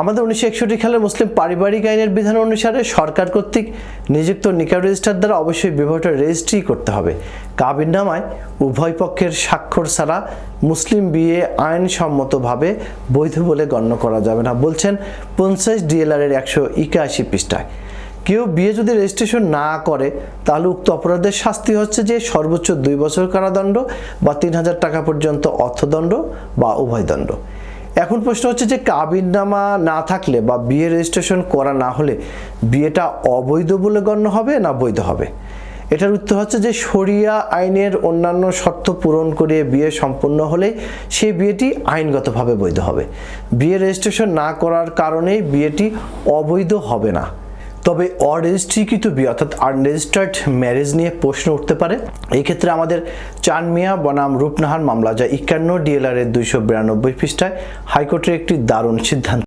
আমাদের উনিশশো একষট্টি সালের মুসলিম পারিবারিক আইনের বিধান অনুসারে সরকার কর্তৃক নিযুক্ত নিকার রেজিস্টার দ্বারা অবশ্যই বিবাহটা রেজিস্ট্রি করতে হবে। কাবিন নামায় উভয় পক্ষের স্বাক্ষর ছাড়া মুসলিম বিয়ে আইনসম্মতভাবে বৈধ বলে গণ্য করা যাবে না, বলছেন পঞ্চাশ ডিএলআর এর একশো একাশি পৃষ্ঠায়। কেউ বিয়ে যদি রেজিস্ট্রেশন না করে, তাহলে উক্ত অপরাধের শাস্তি হচ্ছে যে সর্বোচ্চ দুই বছর কারাদণ্ড বা তিন হাজার টাকা পর্যন্ত অর্থদণ্ড বা উভয়দণ্ড এখন প্রশ্ন হচ্ছে যে কাবিননামা না থাকলে বা বিয়ে রেজিস্ট্রেশন করা না হলে বিয়েটা অবৈধ বলে গণ্য হবে না বৈধ হবে? এটার উত্তর হচ্ছে যে সরিয়া আইনের অন্যান্য শর্ত পূরণ করে বিয়ে সম্পন্ন হলে সে বিয়েটি আইনগতভাবে বৈধ হবে। বিয়ে রেজিস্ট্রেশন না করার কারণে বিয়েটি অবৈধ হবে না। তবে অরেজিস্ট্রিকৃত বিয়ে, অর্থাৎ আনরেজিস্টার্ড ম্যারেজ নিয়ে প্রশ্ন উঠতে পারে। এই ক্ষেত্রে আমাদের চান মিয়া বনাম রূপনাহার মামলা, যা একান্ন ডিএলআর এর দুইশো বিরানব্বই পৃষ্ঠায় হাইকোর্টের একটি দারুণ সিদ্ধান্ত।